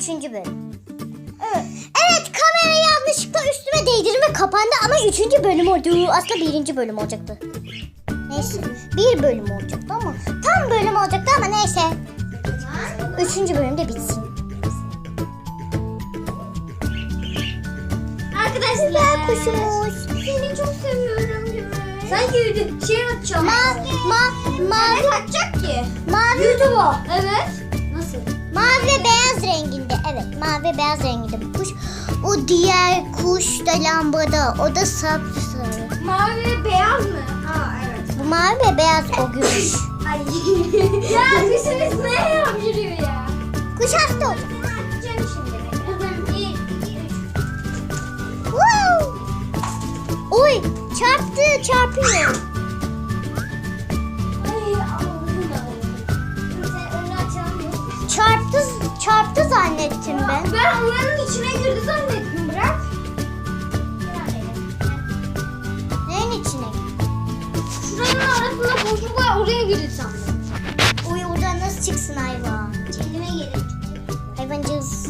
üçüncü bölüm. Evet. Evet kamerayı yanlışlıkla üstüme değdirdim ve kapandı ama üçüncü bölüm oldu. Aslında birinci bölüm olacaktı. Neyse bir bölüm olacaktı ama tam bölüm olacaktı ama neyse. Üçüncü bölümde bitsin. Arkadaşlar. Güzel kuşumuz. Seni çok seviyorum Gümüş. Sanki şey atacağım. Ma, ma, Ne mavi, atacak ki? mavi, YouTube'a. Evet. Ve beyaz renginde bu kuş. O diğer kuş da lambada. O da sapsarı. Mavi ve beyaz mı? Aa evet. Bu mavi ve beyaz o gümüş. Ay. ya kuşunuz ne yapıyor ya? Kuş hasta oldu. Bir! Oy çarptı çarpıyor. Zannettim ben. Ben oranın içine girdi zannettim. Bırak. Neyin içine? Şuranın arasında boşluk var. Oraya girdi sandım. Oy oradan nasıl çıksın hayvan? Elime gelip. Hayvancağız.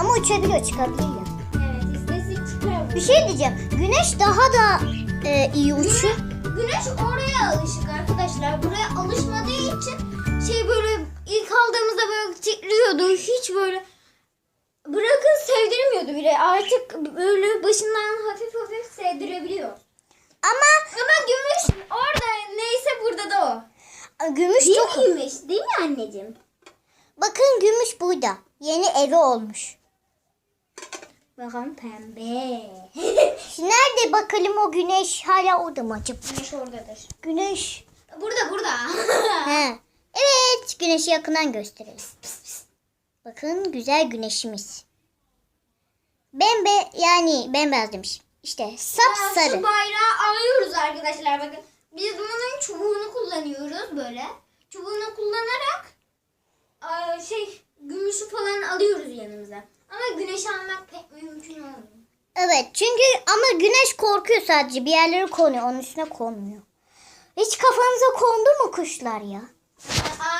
Ama uçabiliyor çıkabiliyor ya. Evet istesin çıkar. Bir şey diyeceğim. Güneş daha da e, iyi uçuyor. Güneş oraya alışık arkadaşlar. Buraya alışmadığı için titriyordu. Hiç böyle bırakın sevdirmiyordu bile. Artık böyle başından hafif hafif sevdirebiliyor. Ama Ama gümüş orada neyse burada da o. gümüş Değil çok... mi gümüş? Değil mi anneciğim? Bakın gümüş burada. Yeni evi olmuş. Bakalım pembe. Nerede bakalım o güneş hala orada mı acaba? Güneş oradadır. Güneş. Burada burada. He. Evet güneşi yakından gösterelim. Bakın güzel güneşimiz. Bembe yani bembeyaz demişim. İşte Şu sapsarı. bayrağı alıyoruz arkadaşlar bakın. Biz bunun çubuğunu kullanıyoruz böyle. Çubuğunu kullanarak aa, şey gümüşü falan alıyoruz yanımıza. Ama güneş almak pek mümkün olmuyor. Evet çünkü ama güneş korkuyor sadece bir yerlere konuyor onun üstüne konmuyor. Hiç kafanıza kondu mu kuşlar ya?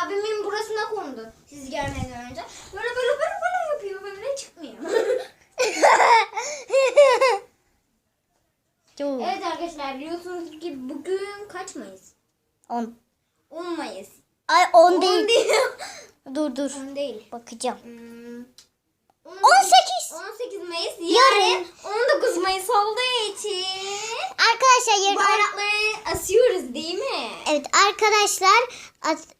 Abimin burasına kondu siz gelmeden önce. Böyle böyle böyle böyle yapıyor böyle çıkmıyor. evet arkadaşlar biliyorsunuz ki bugün kaç Mayıs? On. 10 Mayıs. Ay on 10 değil. değil. Dur dur. 10 değil. Bakacağım. Hmm, 18. 18 Mayıs Yarın. yarın 19 Mayıs olduğu için Arkadaşlar yarın bayrakları asıyoruz değil mi? Evet arkadaşlar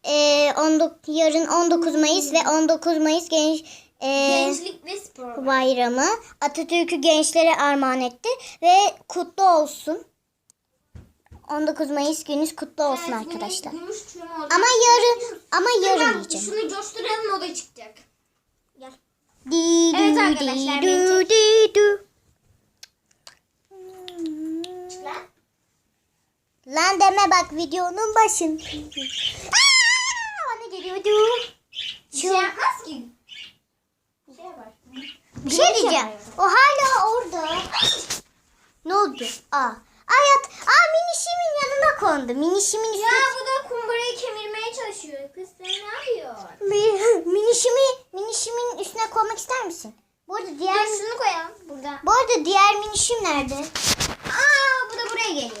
e, 19 yarın 19 Mayıs ve 19 Mayıs genç e, Gençlik ve spor. bayramı Atatürk'ü gençlere armağan etti ve kutlu olsun. 19 Mayıs gününüz kutlu olsun Evet, arkadaşlar. Gümüş. Ama yarın ama yarın ben diyeceğim. Şunu coşturalım o da çıkacak. Gel. Di Evet arkadaşlar, di deme bak videonun başın. Aa, Bana geliyordu. Bir şey yapmaz ki. Bir şey yapar. Bir şey diyeceğim. O hala orada. Ne oldu? Aa. Hayat. Aa minişimin yanına kondu. Minişimin Ya bu da kumbarayı kemirmeye çalışıyor. Kız sen ne yapıyorsun? Mi- minişimi, minişimin üstüne koymak ister misin? Bu arada diğer Gel şunu koyalım burada. bu arada diğer minişim nerede? Aa bu da buraya geliyor.